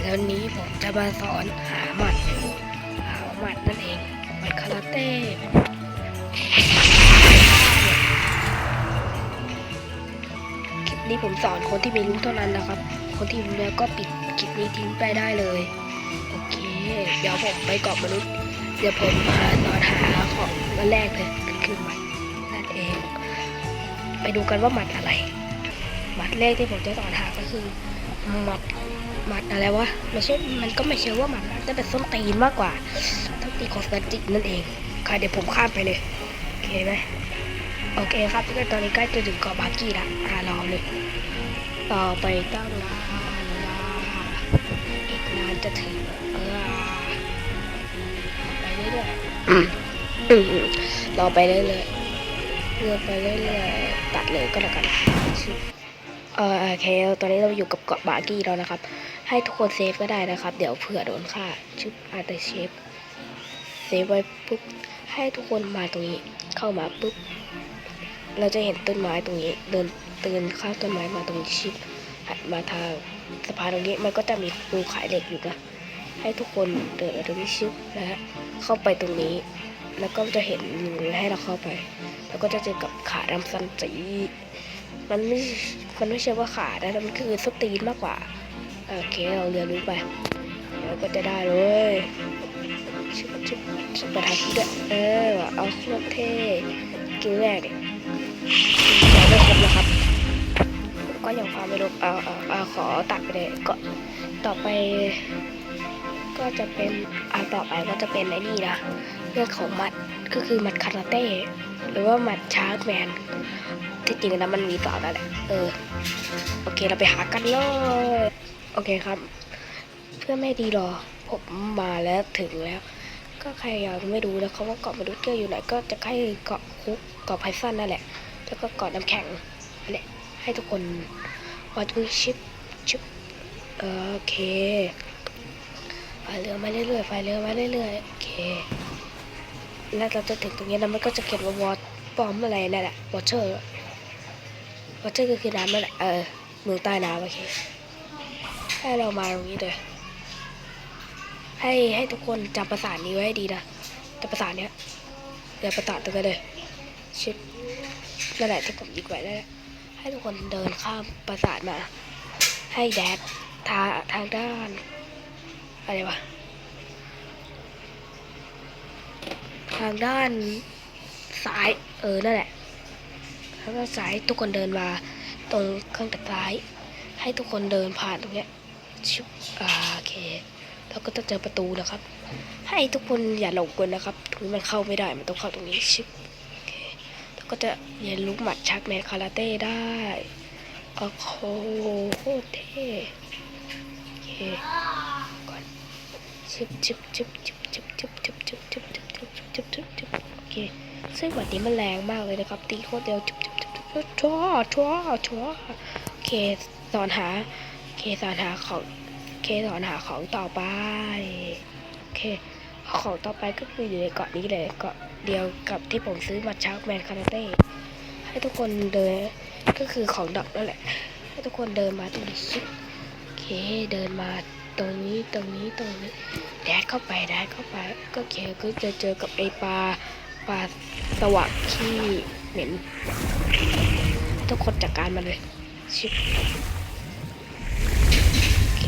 แล้วนี้ผมจะมาสอนหาหมัดหาหมัดนั่นเองหมัดคาราเต้คลิปนี้ผมสอนคนที่ไม่รู้เท่านั้นนะครับ คนที่รู้แล้วก็ปิดคลิปนี้ทิ้งไปได้เลย โอเค เดี๋ยวผมไปเกาะมนุษย์ เดี๋ยวผมมาสอนหาของวันแรกเลยก็คือหมัดนั่นเอง ไปดูกันว่าหมัดอะไรหมัดแรกที่ผมจะสอนหาก็คือ หมัดหมัดอะไรวะไม่ใช่มันก็ไม่ใช่ว่าหมัดนะจะเป็นส้นตีนมากกว่าส้นตีนของสแตนจิกนั่นเองค่ะเดี๋ยวผมข้ามไปเลยโอเคไหมโอเคครับก็ตอนนี้ใกล้จะถึงเกาะบากี้ละอ่ารอเลยต่อไปตั้งนานอีกนานจะถึงเออไปเรื่อยๆรอไปเรื่อยๆเรื่อยไปเรื่อยๆตัดเลยก็แล้วกันชึบเออโอเคตอนนี้เราอยู่กับเกาะบากี้แล้วนะครับ ให้ทุกคนเซฟก็ได้นะครับ เดี๋ยวเผื่อโดนฆ่าชึบอาร์ตเชฟเซฟไว้ปุ๊บให้ทุกคนมาตรงนี้เข้ามาปุ๊บเราจะเห็นต้นไม้ตรงนี้ เดินเดินข้ามต้นไม้มาตรงชิดหันมาทางสะพานตรงนี้มันก็จะมีปูขายเหล็กอยู่นะให้ทุกคนเดินมาตรงนี้ชิดนะฮะเข้าไปตรงนี้ แล้วก็จะเห็นรูให้เราเข้าไป แล้วก็จะเจอกับขาดำซันจีมันไม่ มันไม่ใช่ว่าขาดนะมันคือสตีนมากกว่า โอเคเราเรียนรู้ไปแล้วก็จะได้เลยชิบชิบชิบประทับด้วยเออเอาโคตรเท่กินแรกเนี่ยไม่ครบนะครับ ก็ยังความไม่รู้เอาเอาเอาขอตัดไปเลยก็ต่อไป ก็จะเป็นอ่าต่อไปก็จะเป็นไอ้นี่นะเรื่องของมัดก็คือมัดคาราเต้หรือว่ามัดชาร์กแมน ที่จริงนะมันมีสอนนั่นแหละเออ โอเคเราไปหากันเลยโอเคครับ เพื่อไม่ดีรอผมมาแล้วถึงแล้ว ก็ใครยังไม่รู้นะครับว่าเกาะมนุษย์เกอร์อยู่ไหนก็จะใกล้เกาะคุกเกาะไพซันนั่นแหละ แล้วก็เกาะน้ำแข็งนั่นแหละให้ทุกคนวัดดูชิปชิปโอเคไฟเรือมาเรื่อยๆไฟเรือมาเรื่อยๆโอเคแล้วเราจะถึงตรงนี้แล้วมันก็จะเขียนว่าวอตปอมอะไรนั่นแหละวอเชอร์ วอเชอร์ก็คือน้ำนั่นเออเมืองใต้น้ำโอเคให้เรามาตรงนี้เลยให้ให้ทุกคนจำภาษานี้ไว้ให้ดีนะแต่ภาษาเนี้ยอย่าประตาตัวกันเลยชิปนั่นแหละที่ผมยิงไว้แหละให้ทุกคนเดินข้ามปราสาทมา ให้แดดทาทางด้านอะไรวะทางด้านซ้าย เออ นั่นแหละ ทางด้านซ้ายทุกคนเดินมาตรงข้างตะซ้าย ให้ทุกคนเดินผ่านตรงเนี้ยชุบอ่าโอเคแล้วก็จะเจอประตูนะครับ ให้ทุกคนอย่าหลงกลนะครับตรงนี้มันเข้าไม่ได้มันต้องเข้าตรงนี้ชิบโอเคแล้วก็จะเรียนรู้หมัดชักแมนคาราเต้ได้โอ้โหโคตรเท่โอเคก่อนชิบชิบชิบชิบชิบชิบชิบชิบชิบชิบชิบชิบชิบชิบชิบโอเคซึ่งหมัดนี้มันแรงมากเลยนะครับตีโคตรเร็วชิบ ชัวชัวชัวเคสอนหา เคสอนหาของ เคสอนหาของต่อไป โอเค ของต่อไปก็คืออยู่ในเกาะนี้เลยเกาะเดียวกับที่ผมซื้อมาชาร์กแมนคาราเต้ ให้ทุกคนเดิน ก็คือของดอกนั่นแหละ ให้ทุกคนเดินมาตรงนี้ชิบโอเค เดินมาตรงนี้ ตรงนี้ ตรงนี้ แดดเข้าไปแดดเข้าไป ก็เคก็จะเจอกับไอปลา ปลาสวะขี้เหม็น ทุกคนจัดการมันเลย ชิบโอเค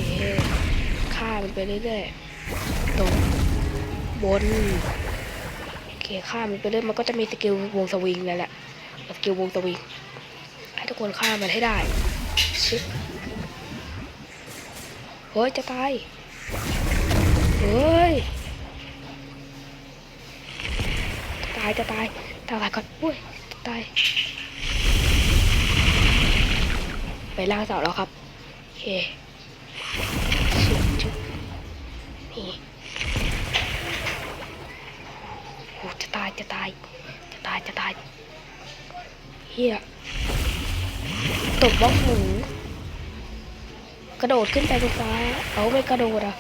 ฆ่ามันไปเรื่อยๆตรงบนโอเคข้ามันไปเรื่อยมันก็จะมีสกิลวงสวิงนั่นแหละสกิลวงสวิงให้ทุกคนข้ามมันให้ได้ชิบเฮ้ยจะตายเฮ้ยจะตายจะตายตายก่อนอุ้ยจะตาย ไปล่างเสาแล้วครับโอเคชิบชิบนี่โอ้จะตายจะตาย จะตายจะตายเฮียตบบ้องหูกระโดดขึ้นไปบนฟ้า เอาไม่กระโดดอะ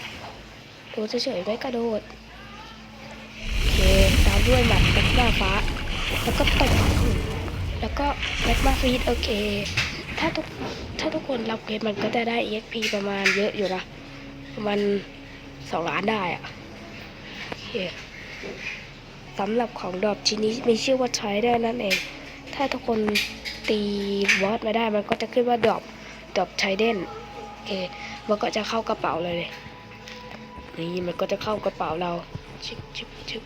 โดดเฉยๆไม่กระโดดโอเคตามด้วยหมัดแม็กมาฟ้า แล้วก็ตบหูแล้วก็แม็กมาฟีดโอเค ถ้าทุกถ้าทุกคนรับเควสมันก็จะได้ EXP ประมาณเยอะอยู่นะ ประมาณสองล้านได้อะโอเคสำหรับของดรอปชิ้นนี้มีชื่อว่าใช้ได้นั่นเอง ถ้าทุกคนตีบอสมาได้มันก็จะขึ้นว่าดรอปดรอปใช้เด่นโอเค มันก็จะเข้ากระเป๋าเลย นี่มันก็จะเข้ากระเป๋าเราชึกชึกชึก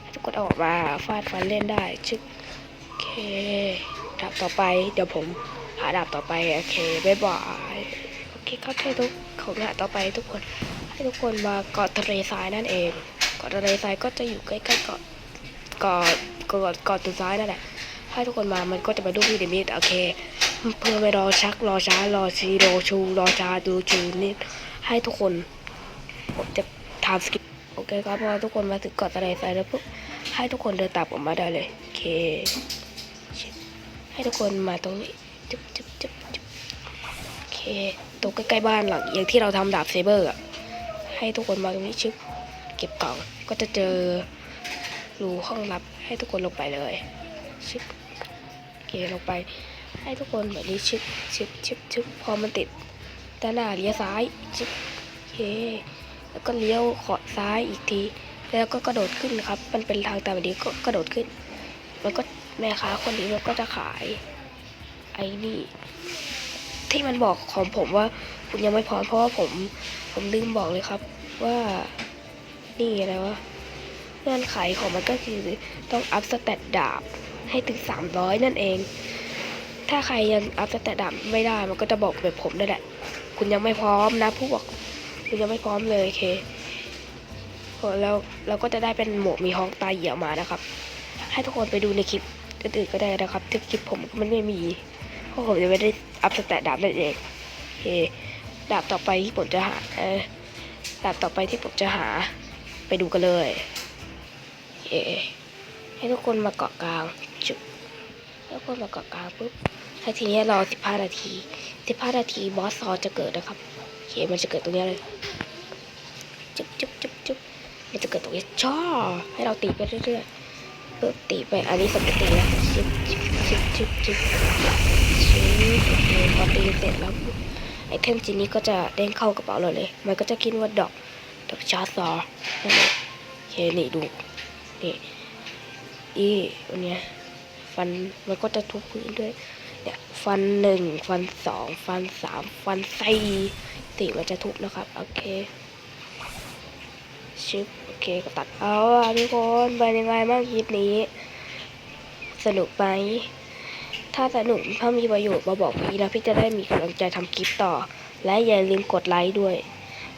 ให้ทุกคนออกมาฟาดฟันเล่นได้ชึกโอเคดาบต่อไปเดี๋ยวผม หาดาบต่อไปโอเคบ๊ายบายโอเคครับให้ทุกของดาบต่อไปทุกคน ให้ทุกคนมาเกาะทะเลทรายนั่นเองเกาะทะเลทรายก็จะอยู่ใกล้ๆเกาะเกาะเกาะเกาะตัวซ้ายนั่นแหละให้ทุกคนมามันก็จะมาดูพีระมิดโอเค เพื่อไม่รอชักรอช้ารอชีรอชูรอชาดูชูนี่ให้ทุกคนผมจะทำสกิปโอเคครับพอทุกคนมาถึงเกาะทะเลทรายแล้วปุ๊บให้ทุกคนเดินตามผมมาได้เลยโอเคให้ทุกคนมาตรงนี้ จุ๊บจุ๊บจุ๊บจุ๊บโอเคตรงใกล้ๆบ้านหลังอย่างที่เราทำดาบเซเบอร์อะให้ทุกคนมาตรงนี้ชึบเก็บกล่องก็จะเจอรูห้องลับให้ทุกคนลงไปเลยชึบโอเคลงไป ให้ทุกคนแบบนี้ชึบชึบชึบชึบพอมันติดด้านหน้าเลี้ยวซ้ายชึบโอเคแล้วก็เลี้ยวขอซ้ายอีกทีแล้วก็กระโดดขึ้นครับ มันเป็นทางตามแบบนี้ก็กระโดดขึ้นแล้วก็แม่ค้าคนนี้มันก็จะขาย ไอ้นี่ ที่มันบอกของผมว่า คุณยังไม่พร้อมเพราะว่าผม ผมลืมบอกเลยครับ ว่านี่อะไรวะเงื่อนไขของมันก็คือต้องอัพสเตตดาบให้ถึงสามร้อยนั่นเอง ถ้าใครยังอัพสเตตดาบไม่ได้มันก็จะบอกแบบผมนั่นแหละ คุณยังไม่พร้อมนะพวกคุณยังไม่พร้อมเลยโอเคแล้วเราก็จะได้เป็นหมวกมีห้องตาเหี่ยวมานะครับ ให้ทุกคนไปดูในคลิป อื่นๆก็ได้นะครับที่คลิปผมมันไม่มีเพราะผมจะไม่ได้อัพสแตทดาบนั่นเองโอเคดาบต่อไปที่ผมจะหาเออดาบต่อไปที่ผมจะหาไปดูกันเลยโอเคให้ทุกคนมาเกาะกลางจุดแล้วก็มาเกาะกลางปุ๊บแล้วทีนี้รอ 15 นาที 15 นาทีบอสซอจะเกิดนะครับโอเคมันจะเกิดตรงนี้เลยจุ๊บจุ๊บจุ๊บจุ๊บมันจะเกิดตรงนี้ช่อให้เราตีไปเรื่อยๆ พิ่มตีไปอันนี้สมตีแล้วชิบชิบชิบชิบชิบชิบโอเคพอตีเสร็จแล้วไอเทมชิ้นนี้ก็จะเด้งเข้ากระเป๋าเราเลย มันก็จะคิดว่าดอกดอกชาร์ซอนั่นเองโอเคนี่ดูนี่อีอันเนี้ยฟันมันก็จะทุบพื้นด้วยเนี่ยฟันหนึ่งฟันสองฟันสามฟันสี่สี่มันจะทุบนะครับ โอเค ชิปโอเคก็ตัดเอาอะทุกคนเป็นยังไงบ้างคลิปนี้ สนุกไหมถ้าสนุกถ้ามีประโยชน์มาบอกพี่นะพี่จะได้มีกำลังใจทำคลิปต่อ และอย่าลืมกดไลค์ด้วย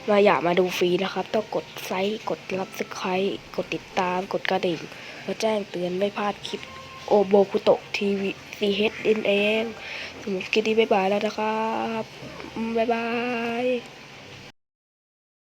มาอยากมาดูฟรีนะครับ ต้องกดไลค์กดรับสไครต์กดติดตาม กดกระดิ่งเพื่อแจ้งเตือนไม่พลาดคลิปโอโบคุโตะทีวีซีเฮดเองสมมติคลิปนี้บ๊ายบายแล้วนะครับบ๊ายบาย